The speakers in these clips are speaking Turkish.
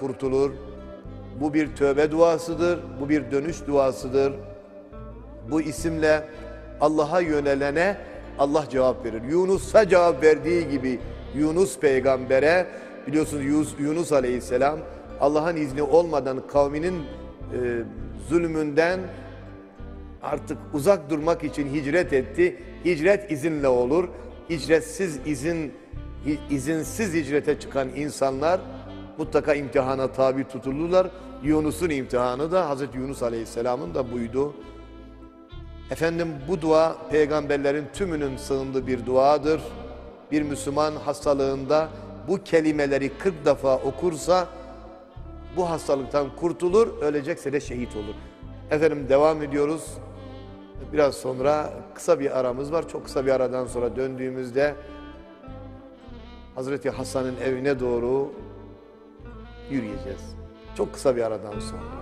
kurtulur. Bu bir tövbe duasıdır, bu bir dönüş duasıdır. Bu isimle Allah'a yönelene Allah cevap verir. Yunus'a cevap verdiği gibi Yunus peygambere biliyorsunuz Yunus, aleyhisselam Allah'ın izni olmadan kavminin e, zulmünden artık uzak durmak için hicret etti. Hicret izinle olur. Hicretsiz izin izinsiz hicrete çıkan insanlar mutlaka imtihana tabi tutulurlar. Yunus'un imtihanı da Hazreti Yunus Aleyhisselam'ın da buydu. Efendim bu dua peygamberlerin tümünün sığındığı bir duadır. Bir Müslüman hastalığında bu kelimeleri 40 defa okursa bu hastalıktan kurtulur, ölecekse de şehit olur. Efendim devam ediyoruz. Biraz sonra kısa bir aramız var. Çok kısa bir aradan sonra döndüğümüzde Hazreti Hasan'ın evine doğru yürüyeceğiz. Çok kısa bir aradan sonra.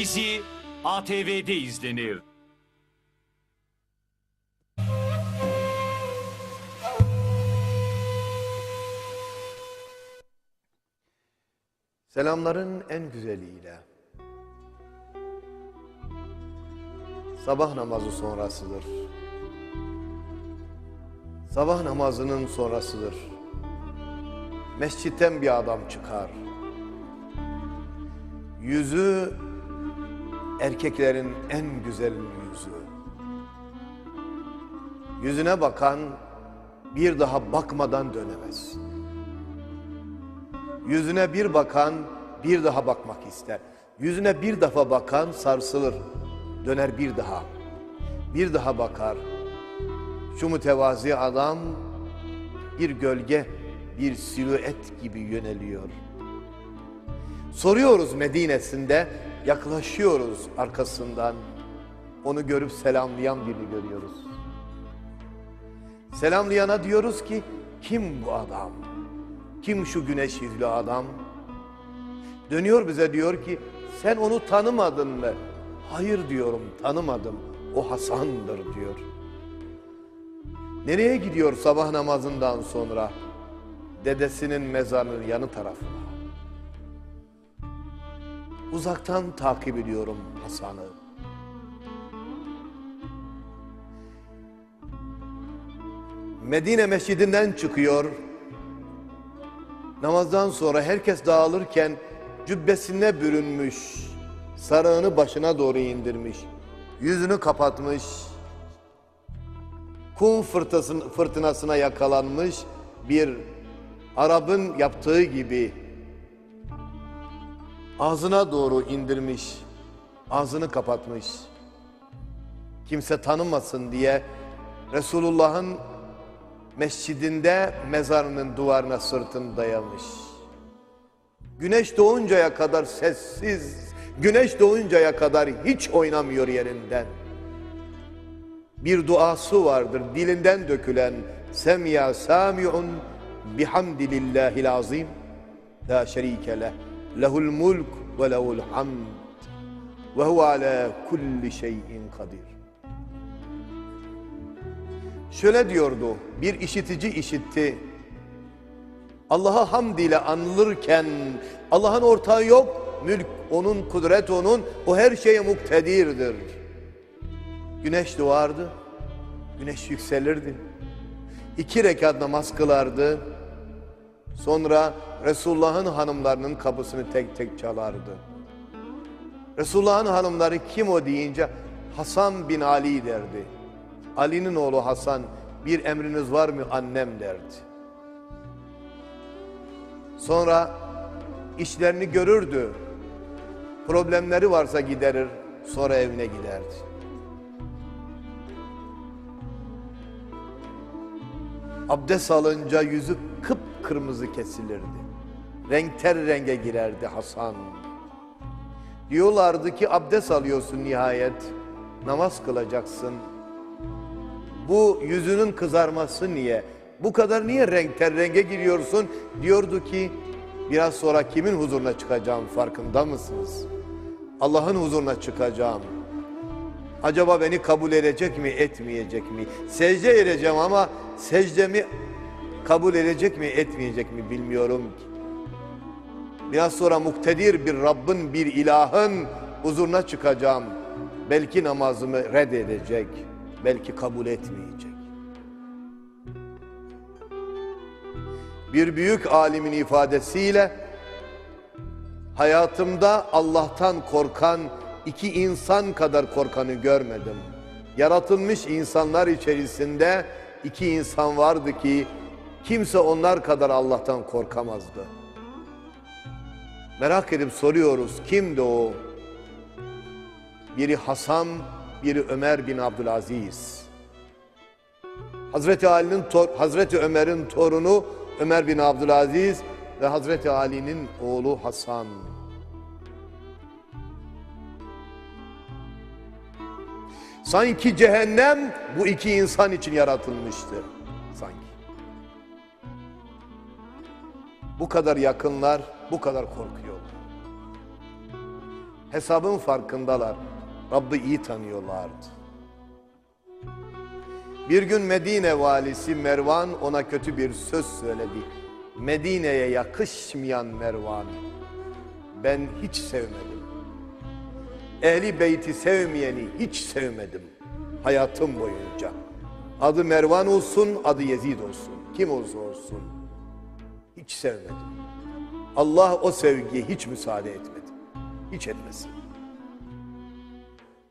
Dizi ATV'de izlenir. Selamların en güzeliyle. Sabah namazı sonrasıdır. Sabah namazının sonrasıdır. Mescitten bir adam çıkar. Yüzü erkeklerin en güzel yüzü. Yüzüne bakan bir daha bakmadan dönemez. Yüzüne bir bakan bir daha bakmak ister. Yüzüne bir defa bakan sarsılır. Döner bir daha. Bir daha bakar. Şu mütevazi adam bir gölge, bir silüet gibi yöneliyor. Soruyoruz Medine'sinde, yaklaşıyoruz arkasından. Onu görüp selamlayan birini görüyoruz. Selamlayana diyoruz ki, kim bu adam? Kim şu güneş yüzlü adam? Dönüyor bize diyor ki, sen onu tanımadın mı? Hayır diyorum, tanımadım. O Hasan'dır diyor. Nereye gidiyor sabah namazından sonra? Dedesinin mezarının yanı tarafına. Uzaktan takip ediyorum Hasan'ı. Medine mescidinden çıkıyor. Namazdan sonra herkes dağılırken cübbesine bürünmüş, sarığını başına doğru indirmiş, yüzünü kapatmış, kum fırtınasına yakalanmış bir Arap'ın yaptığı gibi ağzına doğru indirmiş, ağzını kapatmış. Kimse tanımasın diye Resulullah'ın mescidinde mezarının duvarına sırtını dayamış. Güneş doğuncaya kadar sessiz, güneş doğuncaya kadar hiç oynamıyor yerinden. Bir duası vardır dilinden dökülen Semya sami'un bihamdillahil azim la şerike leh ve lehul hamd ve huve ala kulli şeyin kadir. Şöyle diyordu, bir işitici işitti. Allah'a hamd ile anılırken Allah'ın ortağı yok, mülk onun, kudret onun, o her şeye muktedirdir. Güneş doğardı, güneş yükselirdi. İki rekat namaz kılardı. Sonra Resulullah'ın hanımlarının kapısını tek tek çalardı. Resulullah'ın hanımları kim o deyince Hasan bin Ali derdi. Ali'nin oğlu Hasan bir emriniz var mı annem derdi. Sonra işlerini görürdü. Problemleri varsa giderir, sonra evine giderdi. Abdest alınca yüzü kıpkırmızı kesilirdi. Renkter renge girerdi Hasan. Diyorlardı ki abdest alıyorsun nihayet. Namaz kılacaksın. Bu yüzünün kızarması niye? Bu kadar niye renkter renge giriyorsun? Diyordu ki biraz sonra kimin huzuruna çıkacağım farkında mısınız? Allah'ın huzuruna çıkacağım. Acaba beni kabul edecek mi, etmeyecek mi? Secde edeceğim ama secdemi kabul edecek mi, etmeyecek mi bilmiyorum ki. Biraz sonra muktedir bir Rabbin, bir ilahın huzuruna çıkacağım. Belki namazımı reddedecek, belki kabul etmeyecek. Bir büyük alimin ifadesiyle hayatımda Allah'tan korkan iki insan kadar korkanı görmedim. Yaratılmış insanlar içerisinde iki insan vardı ki kimse onlar kadar Allah'tan korkamazdı. Merak edip soruyoruz kimdi o? Biri Hasan, biri Ömer bin Abdülaziz. Hazreti Ali'nin Hazreti Ömer'in torunu Ömer bin Abdülaziz ve Hazreti Ali'nin oğlu Hasan. Sanki cehennem bu iki insan için yaratılmıştı. Sanki. Bu kadar yakınlar, bu kadar korkuyorlar. Hesabın farkındalar. Rabb'i iyi tanıyorlardı. Bir gün Medine valisi Mervan ona kötü bir söz söyledi. Medine'ye yakışmayan Mervan. Ben hiç sevmedim. Ehli beyti sevmeyeni hiç sevmedim. Hayatım boyunca. Adı Mervan olsun, adı Yezid olsun. Kim olursa olsun. Hiç sevmedim. Allah o sevgiye hiç müsaade etmedi. Hiç etmesin.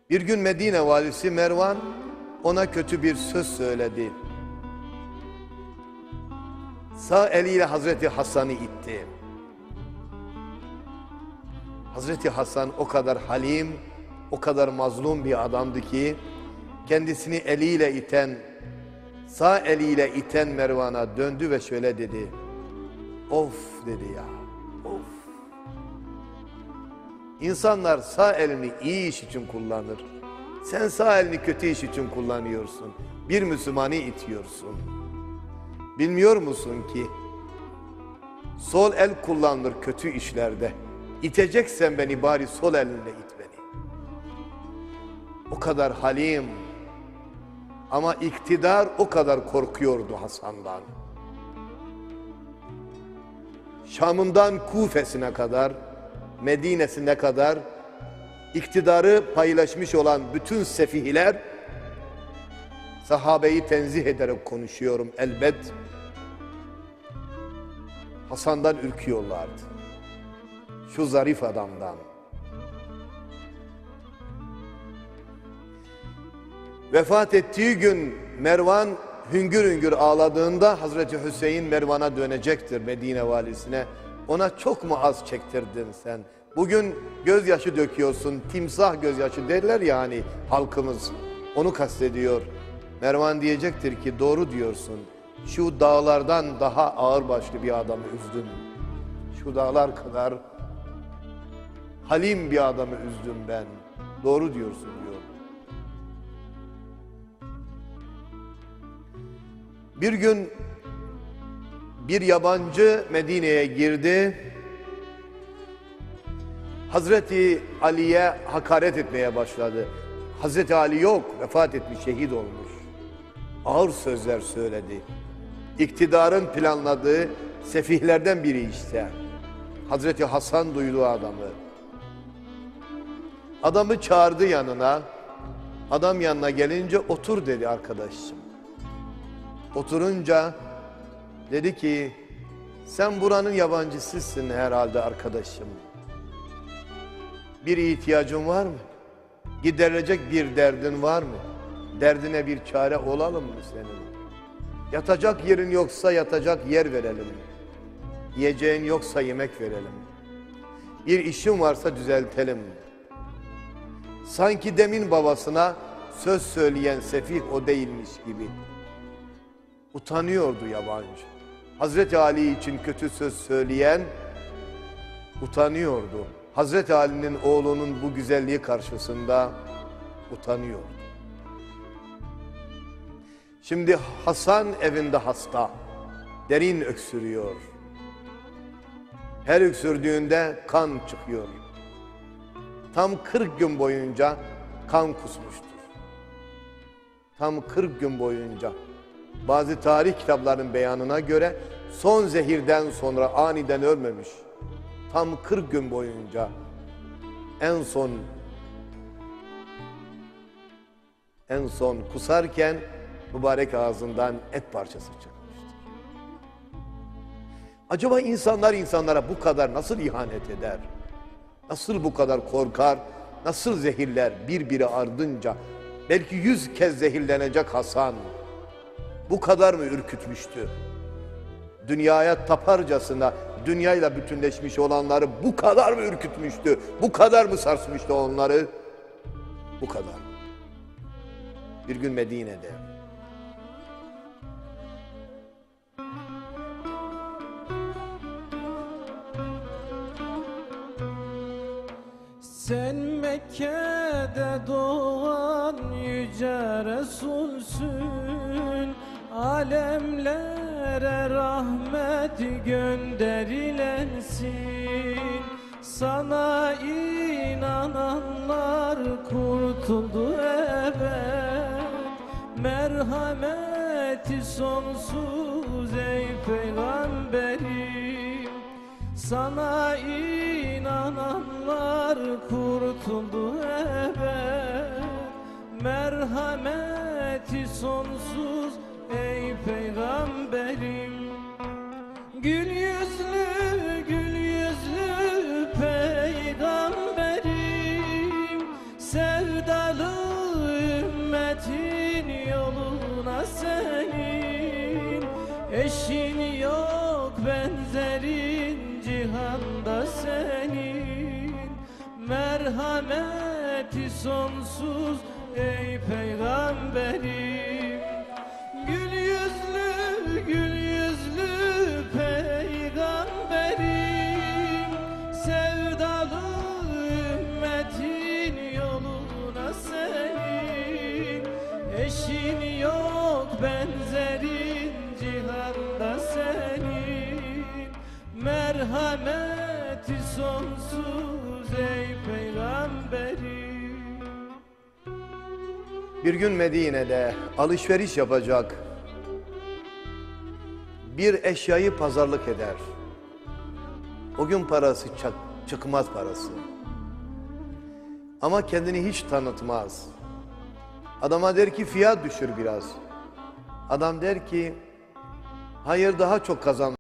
Bir gün Medine valisi Mervan ona kötü bir söz söyledi. Sağ eliyle Hazreti Hasan'ı itti. Hazreti Hasan o kadar halim, o kadar mazlum bir adamdı ki kendisini eliyle iten, sağ eliyle iten Mervan'a döndü ve şöyle dedi. Of dedi ya, of. İnsanlar sağ elini iyi iş için kullanır. Sen sağ elini kötü iş için kullanıyorsun. Bir Müslümanı itiyorsun. Bilmiyor musun ki sol el kullanılır kötü işlerde. İteceksen beni bari sol elinle it beni. O kadar halim ama iktidar o kadar korkuyordu Hasan'dan. Şam'ından Kufe'sine kadar, Medine'sine kadar iktidarı paylaşmış olan bütün sefihiler sahabeyi tenzih ederek konuşuyorum elbet. Hasan'dan ürküyorlardı. Şu zarif adamdan. Vefat ettiği gün Mervan hüngür hüngür ağladığında Hazreti Hüseyin Mervan'a dönecektir Medine valisine. Ona çok mu az çektirdin sen? Bugün gözyaşı döküyorsun, timsah gözyaşı derler ya hani halkımız. Onu kastediyor. Mervan diyecektir ki doğru diyorsun. Şu dağlardan daha ağır başlı bir adamı üzdün. Şu dağlar kadar halim bir adamı üzdüm ben. Doğru diyorsun diyor. Bir gün bir yabancı Medine'ye girdi. Hazreti Ali'ye hakaret etmeye başladı. Hazreti Ali yok, vefat etmiş, şehit olmuş. ağır sözler söyledi. İktidarın planladığı sefihlerden biri işte. Hazreti Hasan duydu adamı. Adamı çağırdı yanına. Adam yanına gelince otur dedi arkadaşım. Oturunca dedi ki sen buranın yabancısısın herhalde arkadaşım. Bir ihtiyacın var mı? Giderilecek bir derdin var mı? Derdine bir çare olalım mı senin? Yatacak yerin yoksa yatacak yer verelim. Yiyeceğin yoksa yemek verelim. Bir işin varsa düzeltelim. Sanki demin babasına söz söyleyen sefih o değilmiş gibi. Utanıyordu yabancı. Hazreti Ali için kötü söz söyleyen utanıyordu. Hazreti Ali'nin oğlunun bu güzelliği karşısında utanıyordu. Şimdi Hasan evinde hasta. Derin öksürüyor. Her öksürdüğünde kan çıkıyor. Tam 40 gün boyunca kan kusmuştur. Tam 40 gün boyunca. Bazı tarih kitaplarının beyanına göre son zehirden sonra aniden ölmemiş. Tam 40 gün boyunca en son en son kusarken mübarek ağzından et parçası çıkmıştır. Acaba insanlar insanlara bu kadar nasıl ihanet eder? Nasıl bu kadar korkar? Nasıl zehirler birbiri ardınca? Belki yüz kez zehirlenecek Hasan. Bu kadar mı ürkütmüştü? Dünyaya taparcasına dünyayla bütünleşmiş olanları bu kadar mı ürkütmüştü? Bu kadar mı sarsmıştı onları? Bu kadar. Bir gün Medine'de Sen Mekke'de doğan yüce Resulsün Alemlere rahmet gönderilensin. Sana inananlar kurtuldu evet. Merhameti sonsuz ey peygamberim. Sana inananlar kurtuldu evet. Merhameti sonsuz ey peygamberim. Gül yüzlü gül yüzlü peygamberim. Sevdalı ümmetin yoluna senin. Eşin yok benzerin cihanda senin. Merhameti sonsuz ey peygamberim Merhameti sonsuz ey peygamberim Bir gün Medine'de alışveriş yapacak bir eşyayı pazarlık eder. O gün parası çak- çıkmaz parası. Ama kendini hiç tanıtmaz. Adama der ki fiyat düşür biraz. Adam der ki hayır daha çok kazan.